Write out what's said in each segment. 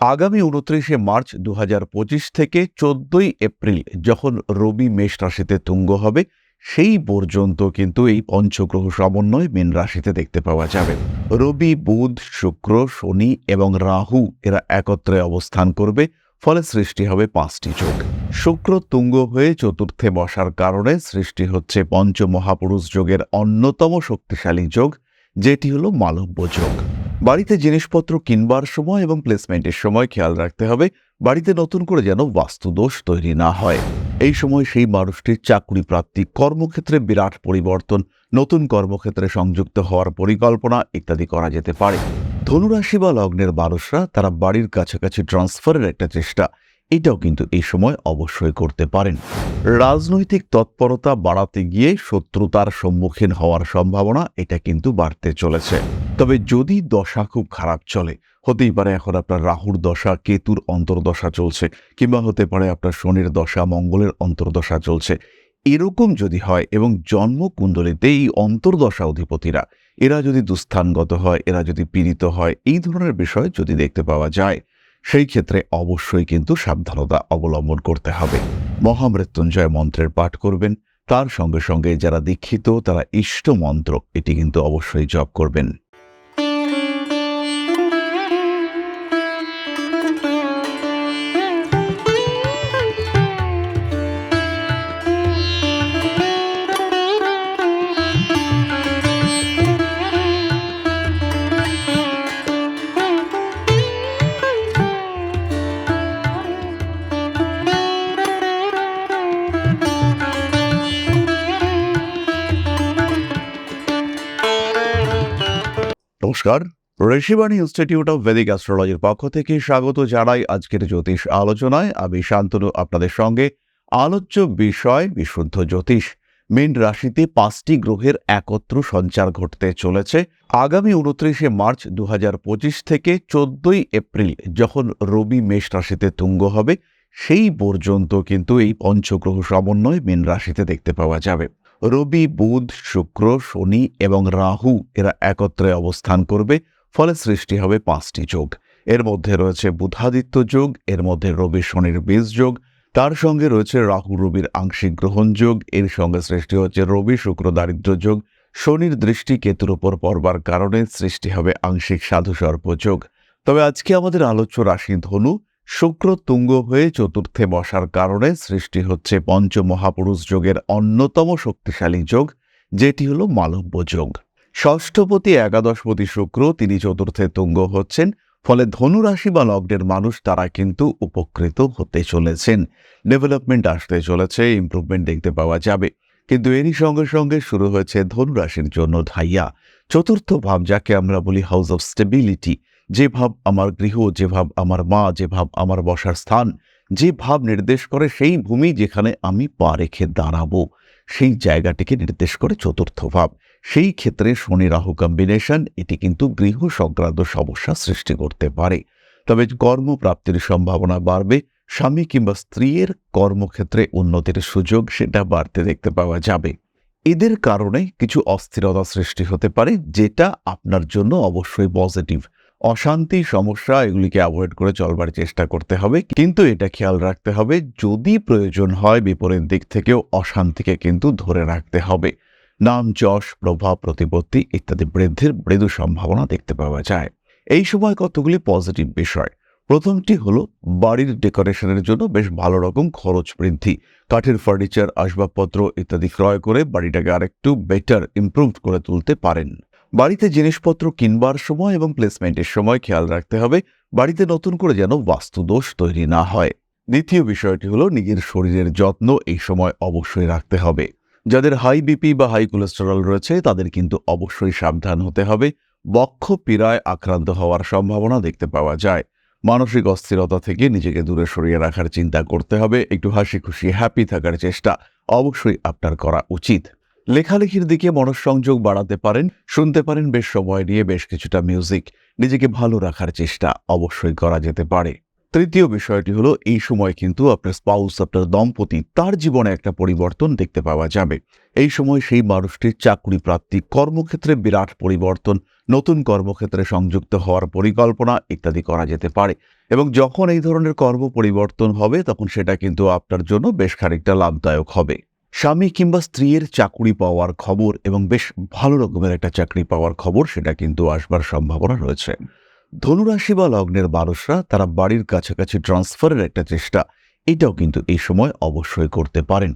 আগামী উনত্রিশে মার্চ দু হাজার পঁচিশ থেকে চোদ্দই এপ্রিল যখন রবি মেষ রাশিতে তুঙ্গ হবে, সেই পর্যন্ত কিন্তু এই পঞ্চগ্রহ সমন্বয় মীন রাশিতে দেখতে পাওয়া যাবে। রবি, বুধ, শুক্র, শনি এবং রাহু এরা একত্রে অবস্থান করবে, ফলে সৃষ্টি হবে পাঁচটি যোগ শুক্র তুঙ্গ হয়ে চতুর্থে বসার কারণে সৃষ্টি হচ্ছে পঞ্চমহাপুরুষ যোগের অন্যতম শক্তিশালী যোগ, যেটি হলো মালব্য যোগ। বাড়িতে জিনিসপত্র কিনবার সময় এবং প্লেসমেন্টের সময় খেয়াল রাখতে হবে। বাড়িতে নতুন করে যেন বাস্তুদোষ তৈরি না হয়। এই সময় সেই মানুষটির চাকরি প্রাপ্তি কর্মক্ষেত্রে বিরাট পরিবর্তন, নতুন কর্মক্ষেত্রে সংযুক্ত হওয়ার পরিকল্পনা ইত্যাদি করা যেতে পারে। ধনুরাশি বা লগ্নের মানুষরা তারা বাড়ির কাছাকাছি ট্রান্সফারের একটা চেষ্টা। এটাও কিন্তু এই সময় অবশ্যই করতে পারেন। রাজনৈতিক তৎপরতা বাড়াতে গিয়ে শত্রুতার সম্মুখীন হওয়ার সম্ভাবনা এটা কিন্তু বাড়তে চলেছে। তবে যদি দশা খুব খারাপ চলে, হতেই পারে এখন আপনার রাহুর দশা, কেতুর অন্তর্দশা চলছে, কিংবা হতে পারে আপনার শনির দশা, মঙ্গলের অন্তর্দশা চলছে। এরকম যদি হয় এবং জন্মকুণ্ডলিতে এই অন্তর্দশা অধিপতিরা, এরা যদি দুস্থানগত হয়, এরা যদি পীড়িত হয়, এই ধরনের বিষয় যদি দেখতে পাওয়া যায় সেই ক্ষেত্রে অবশ্যই কিন্তু সাবধানতা অবলম্বন করতে হবে। মহামৃত্যুঞ্জয় মন্ত্রের পাঠ করবেন। তার সঙ্গে সঙ্গে যারা দীক্ষিত, তারা ইষ্ট মন্ত্র, এটি কিন্তু অবশ্যই জপ করবেন। নমস্কার। ঋষিবাণী ইনস্টিটিউট অফ ভেদিক অ্যাস্ট্রোলজির পক্ষ থেকে স্বাগত জানাই আজকের জ্যোতিষ আলোচনায়। আমি শান্তনু, আপনাদের সঙ্গে আলোচ্য বিষয় বিশুদ্ধ জ্যোতিষ। মীন রাশিতে পাঁচটি গ্রহের একত্র সঞ্চার ঘটতে চলেছে। আগামী উনত্রিশে মার্চ দু হাজার পঁচিশ থেকে চোদ্দই এপ্রিল যখন রবি মেষ রাশিতে তুঙ্গ হবে, সেই পর্যন্ত কিন্তু এই পঞ্চগ্রহ সমন্বয় মীন রাশিতে দেখতে পাওয়া যাবে। রবি, বুধ, শুক্র, শনি এবং রাহু এরা একত্রে অবস্থান করবে, ফলে সৃষ্টি হবে পাঁচটি যোগ। এর মধ্যে রয়েছে বুধাদিত্য যোগ, এর মধ্যে রবি, শনির বীজ যোগ, তার সঙ্গে রয়েছে রাহু, রবির আংশিক গ্রহণ যোগ, এর সঙ্গে সৃষ্টি হচ্ছে রবি, শুক্র দারিদ্র যোগ, শনির দৃষ্টি কেতুর উপর পড়বার কারণে সৃষ্টি হবে আংশিক সাধু সর্প যোগ। তবে আজকে আমাদের আলোচ্য রাশি ধনু শুক্র তুঙ্গ হয়ে চতুর্থে বসার কারণে সৃষ্টি হচ্ছে পঞ্চ মহাপুরুষ যোগের অন্যতম শক্তিশালী যোগ, যেটি হল মালব্য যোগ। ষষ্ঠপতি একাদশপতি শুক্র তিনি চতুর্থে তুঙ্গ হচ্ছেন, ফলে ধনুরাশি বা লগ্নের মানুষ তারা কিন্তু উপকৃত হতে চলেছেন। ডেভেলপমেন্ট আসতে চলেছে, ইমপ্রুভমেন্ট দেখতে পাওয়া যাবে। কিন্তু এরই সঙ্গে সঙ্গে শুরু হয়েছে ধনুরাশির জন্য ঢাইয়া চতুর্থ ভাব, যাকে আমরা বলি হাউস অফ স্টেবিলিটি যে ভাব আমার গৃহ, যে ভাব আমার মা, যে ভাব আমার বসার স্থান, যে ভাব নির্দেশ করে সেই ভূমি যেখানে আমি পা রেখে দাঁড়াবো, সেই জায়গাটিকে নির্দেশ করে চতুর্থ ভাব। সেই ক্ষেত্রে শনি, রাহু কম্বিনেশন এটি কিন্তু গৃহ সংক্রান্ত সমস্যা সৃষ্টি করতে পারে। তবে কর্মপ্রাপ্তির সম্ভাবনা বাড়বে, স্বামী কিংবা স্ত্রীর কর্মক্ষেত্রে উন্নতির সুযোগ সেটা বাড়তে দেখতে পাওয়া যাবে। এদের কারণে কিছু অস্থিরতা সৃষ্টি হতে পারে, যেটা আপনার জন্য অবশ্যই পজিটিভ অশান্তি, সমস্যা, এগুলিকে অ্যাভয়েড করে চলবার চেষ্টা করতে হবে। কিন্তু এটা খেয়াল রাখতে হবে, যদি প্রয়োজন হয় বিপরীত দিক থেকেও অশান্তিকে কিন্তু ধরে রাখতে হবে। নাম, যশ, প্রভাব, প্রতিপত্তি ইত্যাদি বৃদ্ধির মৃদু সম্ভাবনা দেখতে পাওয়া যায়। এই সময় কতগুলি পজিটিভ বিষয়? প্রথমটি হলো, বাড়ির ডেকোরেশনের জন্য বেশ ভালো রকম খরচ বৃদ্ধি। কাঠের ফার্নিচার আসবাবপত্র ইত্যাদি ক্রয় করে বাড়িটাকে আরেকটু বেটার ইমপ্রুভ করে তুলতে পারেন। বাড়িতে জিনিসপত্র কিনবার সময় এবং প্লেসমেন্টের সময় খেয়াল রাখতে হবে। বাড়িতে নতুন করে যেন বাস্তুদোষ তৈরি না হয়। দ্বিতীয় বিষয়টি হলো নিজের শরীরের যত্ন এই সময় অবশ্যই রাখতে হবে। যাদের হাই বিপি বা হাই কোলেস্টেরল রয়েছে, তাদের কিন্তু অবশ্যই সাবধান হতে হবে। বক্ষ পীড়ায় আক্রান্ত হওয়ার সম্ভাবনা দেখতে পাওয়া যায়। মানসিক অস্থিরতা থেকে নিজেকে দূরে সরিয়ে রাখার চিন্তা করতে হবে। একটু হাসি খুশি হ্যাপি থাকার চেষ্টা অবশ্যই আপনার করা উচিত। লেখালেখির দিকে মনঃসংযোগ বাড়াতে পারেন, শুনতে পারেন বেশ সময় নিয়ে বেশ কিছুটা মিউজিক নিজেকে ভালো রাখার চেষ্টা অবশ্যই করা যেতে পারে। তৃতীয় বিষয়টি হলো, এই সময় কিন্তু আপনার স্পাউস আপনার দম্পতি, তার জীবনে একটা পরিবর্তন দেখতে পাওয়া যাবে। এই সময় সেই মানুষটির চাকরি প্রাপ্তি কর্মক্ষেত্রে বিরাট পরিবর্তন, নতুন কর্মক্ষেত্রে সংযুক্ত হওয়ার পরিকল্পনা ইত্যাদি করা যেতে পারে। এবং যখন এই ধরনের কর্ম পরিবর্তন হবে, তখন সেটা কিন্তু আপনার জন্য বেশ খানিকটা লাভদায়ক হবে। স্বামী কিংবা স্ত্রীর চাকুরি পাওয়ার খবর এবং বেশ ভালো রকমের একটা চাকরি পাওয়ার খবর, সেটা কিন্তু আসবার সম্ভাবনা রয়েছে। ধনুরাশি বা লগ্নের মানুষরা, তারা বাড়ির কাছাকাছি ট্রান্সফারের একটা চেষ্টা, এটাও কিন্তু এই সময় অবশ্যই করতে পারেন।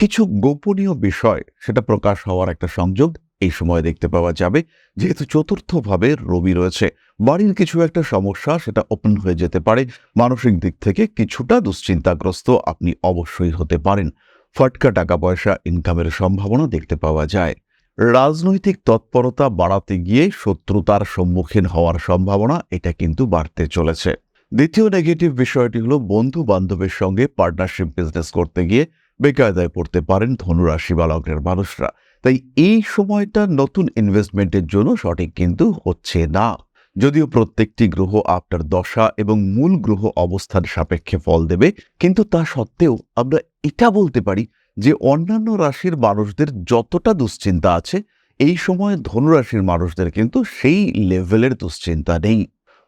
কিছু গোপনীয় বিষয়, সেটা প্রকাশ হওয়ার একটা সংযোগ এই সময় দেখতে পাওয়া যাবে। যেহেতু চতুর্থভাবে রবি রয়েছে, বাড়ির কিছু একটা সমস্যা, সেটা ওপেন হয়ে যেতে পারে। মানসিক দিক থেকে কিছুটা দুশ্চিন্তাগ্রস্ত আপনি অবশ্যই হতে পারেন। ফটকা টাকা পয়সা ইনকামের সম্ভাবনা দেখতে পাওয়া যায়। রাজনৈতিক তৎপরতা বাড়াতে গিয়ে শত্রুতার সম্মুখীন হওয়ার সম্ভাবনা, এটা কিন্তু বাড়তে চলেছে। দ্বিতীয় নেগেটিভ বিষয়টি হলো বন্ধু বান্ধবের সঙ্গে পার্টনারশিপ বিজনেস করতে গিয়ে বেকায়দায় পড়তে পারেন ধনুরাশি বা লগ্নের মানুষরা। তাই এই সময়টা নতুন ইনভেস্টমেন্টের জন্য সঠিক কিন্তু হচ্ছে না। যদিও প্রত্যেকটি গ্রহ আপনার দশা এবং মূল গ্রহ অবস্থান সাপেক্ষে ফল দেবে, কিন্তু তা সত্ত্বেও আমরা এটা বলতে পারি যে অন্যান্য রাশির মানুষদের যতটা দুশ্চিন্তা আছে, এই সময় ধনুরাশির মানুষদের কিন্তু সেই লেভেলের দুশ্চিন্তা নেই।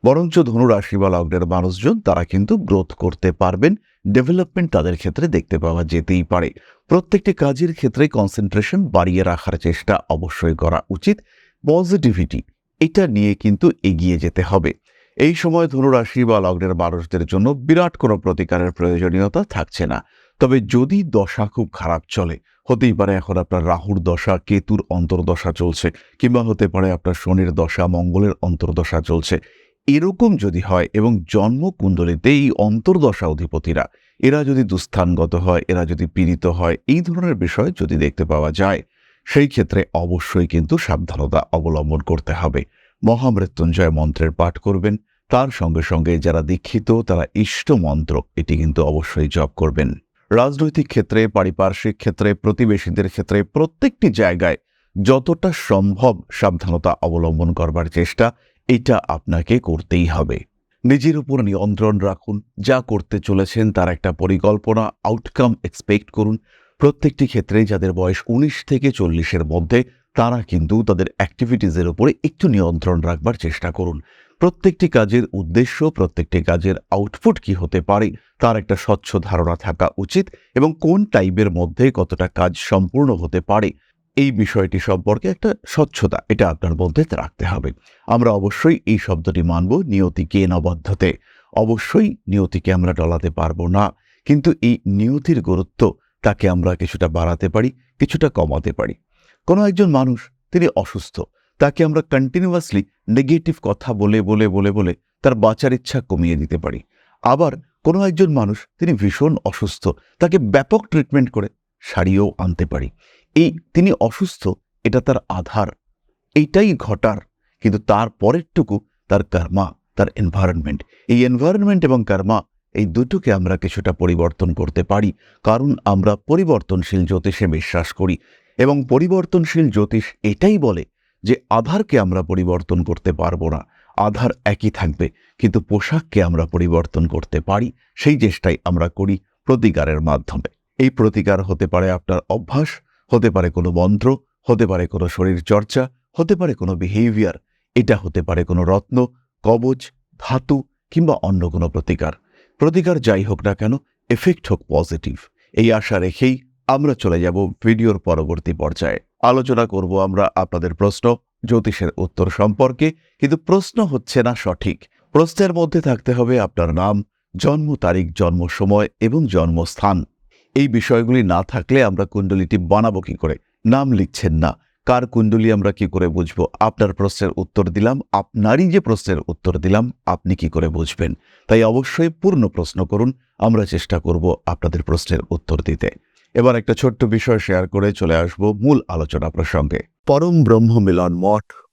বরঞ্চ ধনুরাশি বা লগ্নের মানুষজন তারা কিন্তু গ্রোথ করতে পারবেন, ডেভেলপমেন্ট তাদের ক্ষেত্রে দেখতে পাওয়া যেতেই পারে। প্রত্যেকটি কাজের ক্ষেত্রে কনসেন্ট্রেশন বাড়িয়ে রাখার চেষ্টা অবশ্যই করা উচিত। পজিটিভিটি এটা নিয়ে কিন্তু এগিয়ে যেতে হবে। এই সময় ধনুরাশি বা লগ্নের মানুষদের জন্য বিরাট কোনো প্রতিকারের প্রয়োজনীয়তা থাকছে না। তবে যদি দশা খুব খারাপ চলে, হতেই পারে এখন আপনার রাহুর দশা, কেতুর অন্তর্দশা চলছে, কিংবা হতে পারে আপনার শনির দশা, মঙ্গলের অন্তর্দশা চলছে। এরকম যদি হয় এবং জন্মকুণ্ডলিতে এই অন্তর্দশা অধিপতিরা, এরা যদি দুস্থানগত হয়, এরা যদি পীড়িত হয়, এই ধরনের বিষয় যদি দেখতে পাওয়া যায় সেই ক্ষেত্রে অবশ্যই কিন্তু সাবধানতা অবলম্বন করতে হবে। মহামৃত্যুঞ্জয় মন্ত্রের পাঠ করবেন, তার সঙ্গে সঙ্গে যারা দীক্ষিত, তারা ইষ্ট মন্ত্র, এটি কিন্তু অবশ্যই জপ করবেন। রাজনৈতিক ক্ষেত্রে, পারিপার্শ্বিক ক্ষেত্রে, প্রতিবেশীদের ক্ষেত্রে, প্রত্যেকটি জায়গায় যতটা সম্ভব সাবধানতা অবলম্বন করবার চেষ্টা, এটা আপনাকে করতেই হবে। নিজের উপর নিয়ন্ত্রণ রাখুন, যা করতে চলেছেন তার একটা পরিকল্পনা আউটকাম এক্সপেক্ট করুন। প্রত্যেকটি ক্ষেত্রে যাদের বয়স উনিশ থেকে চল্লিশের মধ্যে, তারা কিন্তু তাদের অ্যাক্টিভিটিসের উপরে একটু নিয়ন্ত্রণ রাখবার চেষ্টা করুন। প্রত্যেকটি কাজের উদ্দেশ্য, প্রত্যেকটি কাজের আউটপুট কি হতে পারে, তার একটা স্বচ্ছ ধারণা থাকা উচিত এবং কোন টাইপের মধ্যে কতটা কাজ সম্পূর্ণ হতে পারে, এই বিষয়টি সম্পর্কে একটা স্বচ্ছতা এটা আপনার মধ্যে রাখতে হবে। আমরা অবশ্যই এই শব্দটি মানব নিয়তিকে নবদ্ধতে অবশ্যই নিয়তিকে আমরা টলাতে পারব না, কিন্তু এই নিয়তির গুরুত্ব তাকে আমরা কিছুটা বাড়াতে পারি, কিছুটা কমাতে পারি। কোনো একজন মানুষ, তিনি অসুস্থ, তাকে আমরা কন্টিনিউয়াসলি নেগেটিভ কথা বলে বলে বলে বলে তার বাঁচার ইচ্ছা কমিয়ে দিতে পারি। আবার কোনো একজন মানুষ, তিনি ভীষণ অসুস্থ, তাকে ব্যাপক ট্রিটমেন্ট করে সারিয়েও আনতে পারি। এই তিনি অসুস্থ, এটা তার আধার, এইটাই ঘটার, কিন্তু তার পরেরটুকু তার কর্মা, তার এনভায়রনমেন্ট এই এনভায়রনমেন্ট এবং কর্মা এই দুটোকে আমরা কিছুটা পরিবর্তন করতে পারি। কারণ আমরা পরিবর্তনশীল জ্যোতিষে বিশ্বাস করি এবং পরিবর্তনশীল জ্যোতিষ এটাই বলে যে আধারকে আমরা পরিবর্তন করতে পারব না। আধার একই থাকবে, কিন্তু পোশাককে আমরা পরিবর্তন করতে পারি। সেই চেষ্টাই আমরা করি প্রতিকারের মাধ্যমে। এই প্রতিকার হতে পারে আপনার অভ্যাস, হতে পারে কোনো মন্ত্র, হতে পারে কোনো শরীর চর্চা, হতে পারে কোনো বিহেভিয়ার এটা হতে পারে কোনো রত্ন, কবচ, ধাতু কিংবা অন্য কোনো প্রতিকার। প্রতিকার যাই হোক না কেন এফেক্ট হোক পজিটিভ এই আশা রেখেই আমরা চলে যাব ভিডিওর পরবর্তী পর্যায়ে। আলোচনা করব আমরা আপনাদের প্রশ্ন, জ্যোতিষের উত্তর সম্পর্কে, কিন্তু প্রশ্ন হচ্ছে না সঠিক। প্রশ্নের মধ্যে থাকতে হবে আপনার নাম, জন্ম তারিখ, জন্ম সময় এবং জন্মস্থান। এই বিষয়গুলি না থাকলে আমরা কুণ্ডলিটি বানাবো কি করে? নাম লিখছেন না। কার কুণ্ডলী আমরা কি করে বুঝব? আপনার প্রশ্নের উত্তর দিলাম, আপনারই যে প্রশ্নের উত্তর দিলাম, আপনি কি করে বুঝবেন? তাই অবশ্যই পূর্ণ প্রশ্ন করুন, আমরা চেষ্টা করব আপনাদের প্রশ্নের উত্তর দিতে। এবার একটা ছোট্ট বিষয় শেয়ার করে চলে আসব মূল আলোচনা প্রসঙ্গে। পরম ব্রহ্ম মিলন মঠ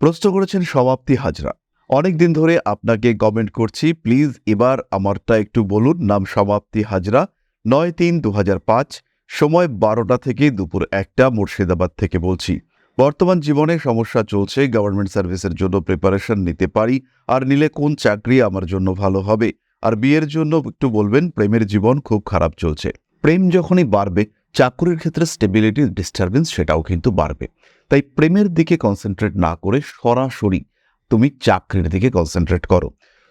প্রশ্ন করেছেন সমাপ্তি হাজরা। অনেক দিন ধরে আপনাকে কমেন্ট করছি। প্লিজ এবার আমারটা একটু বলুন। নাম সমাপ্তি হাজরা, নয় তিন দু সময় বারোটা থেকে দুপুর একটা মুর্শিদাবাদ থেকে বলছি। বর্তমান জীবনে সমস্যা চলছে গভর্নমেন্ট সার্ভিসের জন্য প্রিপারেশন নিতে পারি, আর নিলে কোন চাকরি আমার জন্য ভালো হবে? আর বিয়ের জন্য একটু বলবেন, প্রেমের জীবন খুব খারাপ চলছে। প্রেম যখনই বাড়বে চাকরির ক্ষেত্রে স্টেবিলিটি ডিস্টারবেন্স সেটাও কিন্তু বাড়বে। তাই প্রেমের দিকে কনসেন্ট্রেট না করে সরাসরি তুমি চাকরির দিকে কনসেন্ট্রেট করো।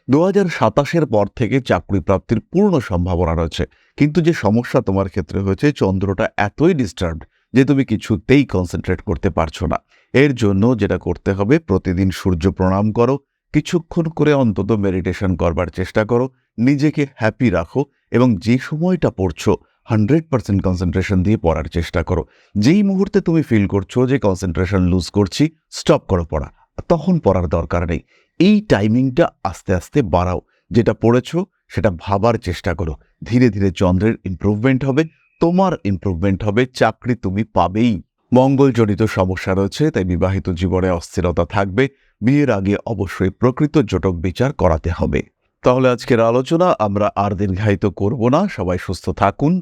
দু হাজার সাতাশের পর থেকে চাকরি প্রাপ্তির পূর্ণ সম্ভাবনা রয়েছে। কিন্তু যে সমস্যা তোমার ক্ষেত্রে হয়েছে, চন্দ্রটা এতই ডিস্টার্ব যে তুমি কিছুতেই কনসেন্ট্রেট করতে পারছ না। এর জন্য যেটা করতে হবে, প্রতিদিন সূর্য প্রণাম করো, কিছুক্ষণ করে অন্তত মেডিটেশন করবার চেষ্টা করো, নিজেকে হ্যাপি রাখো এবং যে সময়টা পড়ছো হান্ড্রেড পার্সেন্ট কনসেন্ট্রেশন দিয়ে পড়ার চেষ্টা করো। যেই মুহূর্তে তুমি ফিল করছ যে কনসেন্ট্রেশন লুজ করছি স্টপ করো পড়া। তখন পড়ার দরকার নেই। এই টাইমিংটা আস্তে আস্তে বাড়াও। যেটা পড়েছো, সেটা ভাবার চেষ্টা করো। ধীরে ধীরে চন্দ্রের ইমপ্রুভমেন্ট হবে, তোমার ইমপ্রুভমেন্ট হবে, চাকরি তুমি পাবেই। মঙ্গলজনিত সমস্যা রয়েছে, তাই বিবাহিত জীবনে অস্থিরতা থাকবে। বিয়ের আগে অবশ্যই প্রকৃত জটক বিচার করাতে হবে। তাহলে আজকের আলোচনা আমরা আর দীর্ঘায়িত করব না। সবাই সুস্থ থাকুন।